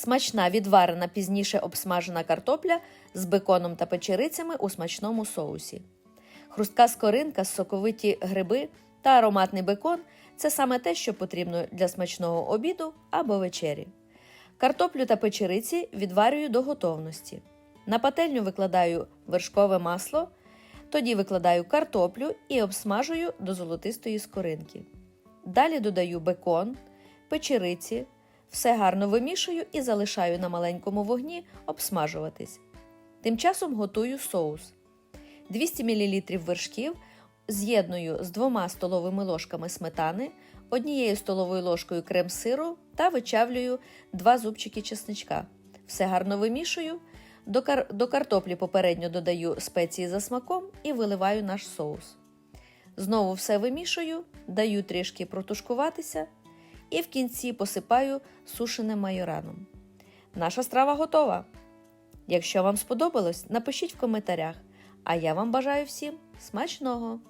Смачна відварена пізніше обсмажена картопля з беконом та печерицями у смачному соусі. Хрустка скоринка, соковиті гриби та ароматний бекон це саме те, що потрібно для смачного обіду або вечері. Картоплю та печериці відварюю до готовності. На пательню викладаю вершкове масло, тоді викладаю картоплю і обсмажую до золотистої скоринки. Далі додаю бекон, печериці, все гарно вимішую і залишаю на маленькому вогні обсмажуватись. Тим часом готую соус. 200 мл вершків з'єдную з двома столовими ложками сметани, однією столовою ложкою крем-сиру та вичавлюю 2 зубчики чесничка. Все гарно вимішую. До, кар... до картоплі попередньо додаю спеції за смаком і виливаю наш соус. Знову все вимішую, даю трішки протушкуватися і в кінці посипаю сушеним майораном. Наша страва готова. Якщо вам сподобалось, напишіть в коментарях. А я вам бажаю всім смачного!